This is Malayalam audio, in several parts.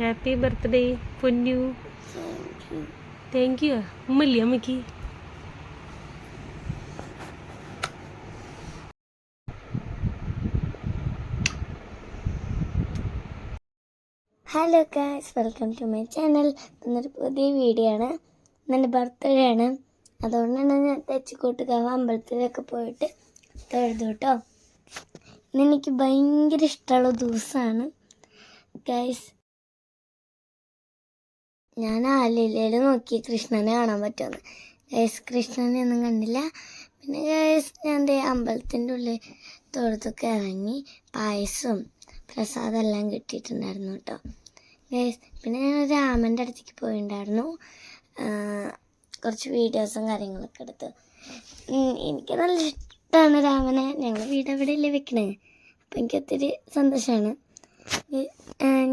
ഹാപ്പി ബർത്ത്ഡേ പൊന്നു താങ്ക് യു ഉമ്മല്ലേ അമ്മയ്ക്ക്? Hello guys welcome to my channel ഇന്നൊരു പുതിയ വീഡിയോ ആണ്. എന്റെ ബർത്ത്ഡേ ആണ്. അതുകൊണ്ടാണ് ഞാൻ തെച്ചിക്കോട്ടുകാവ് അമ്പലത്തിലൊക്കെ പോയിട്ട് തൊഴുതു കേട്ടോ ഇന്ന് എനിക്ക് ഭയങ്കര ഇഷ്ടമുള്ള ദിവസമാണ്. ഗൈസ് ഞാൻ ആലിലയിൽ നോക്കി കൃഷ്ണനെ കാണാൻ പറ്റുമെന്ന്. ഗൈസ് കൃഷ്ണനെ ഒന്നും കണ്ടില്ല. പിന്നെ ഗൈസ് ഞാൻ അമ്പലത്തിന്റെ ഉള്ളിൽ തൊഴുത്തൊക്കെ ഇറങ്ങി പായസവും പ്രസാദം എല്ലാം കിട്ടിയിട്ടുണ്ടായിരുന്നു കേട്ടോ. ഗൈസ് പിന്നെ ഞാൻ രാമന്റെ അടുത്തേക്ക് പോയിട്ടുണ്ടായിരുന്നു ആ, കുറച്ച് വീഡിയോസും കാര്യങ്ങളൊക്കെ എടുത്ത്. എനിക്ക് നല്ല ഇഷ്ടമാണ് രാമനെ. ഞങ്ങൾ വീട് അവിടെ അല്ലേ വെക്കണേ? അപ്പം എനിക്ക് ഒത്തിരി സന്തോഷമാണ്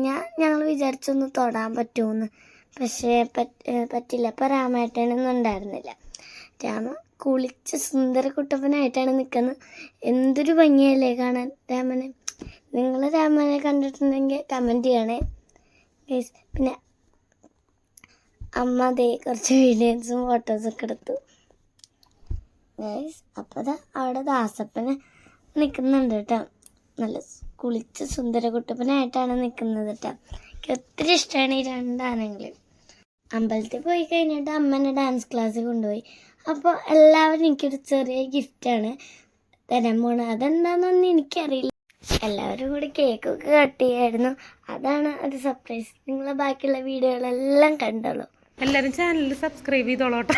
ഞാൻ ഞങ്ങൾ വിചാരിച്ചൊന്ന് തൊടാൻ പറ്റുമെന്ന് പക്ഷേ പറ്റില്ല. അപ്പോൾ രാമേട്ടനൊന്നും ഉണ്ടായിരുന്നില്ല. രാമ കുളിച്ച സുന്ദര കുട്ടപ്പനായിട്ടാണ് നിൽക്കുന്നത് എന്തൊരു ഭംഗിയല്ലേ കാണാൻ രാമനെ. നിങ്ങൾ രാമനെ കണ്ടിട്ടുണ്ടെങ്കിൽ കമന്റ് ചെയ്യണേ. ഗൈസ് പിന്നെ അമ്മ അതേ കുറച്ച് വീഡിയോസും ഫോട്ടോസൊക്കെ എടുത്തു. ഗൈസ് അപ്പോൾ അവിടെ ദാസപ്പന് നിൽക്കുന്നുണ്ട് കേട്ടോ. നല്ല കുളിച്ച സുന്ദരകുട്ടപ്പനായിട്ടാണ് നിൽക്കുന്നത് കേട്ടോ. എനിക്ക് ഒത്തിരി ഇഷ്ടമാണ് ഈ രണ്ടാനങ്ങൾ അമ്പലത്തിൽ പോയി കഴിഞ്ഞിട്ട് അമ്മേനെ ഡാൻസ് ക്ലാസ് കൊണ്ടുപോയി. അപ്പോൾ എല്ലാവരും എനിക്കൊരു ചെറിയ ഗിഫ്റ്റാണ് തരാൻ പോണത് അതെന്താണെന്നൊന്നും എനിക്കറിയില്ല. എല്ലാവരും കൂടി കേക്കൊക്കെ കട്ട് ചെയ്യായിരുന്നു. അതാണ് അത് സർപ്രൈസ് നിങ്ങളെ ബാക്കിയുള്ള വീഡിയോകളെല്ലാം കണ്ടോളൂ. എല്ലാവരും ചാനൽ സബ്സ്ക്രൈബ് ചെയ്തോളോട്ടോ.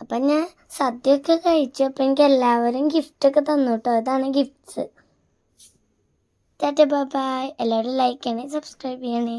അപ്പം ഞാൻ സദ്യയൊക്കെ കഴിച്ചു. അപ്പം എനിക്ക് എല്ലാവരും ഗിഫ്റ്റൊക്കെ തന്നു കേട്ടോ അതാണ് ഗിഫ്റ്റ്സ് ടാറ്റ ബൈ എല്ലാവരും ലൈക്ക് ചെയ്യണേ സബ്സ്ക്രൈബ് ചെയ്യണേ.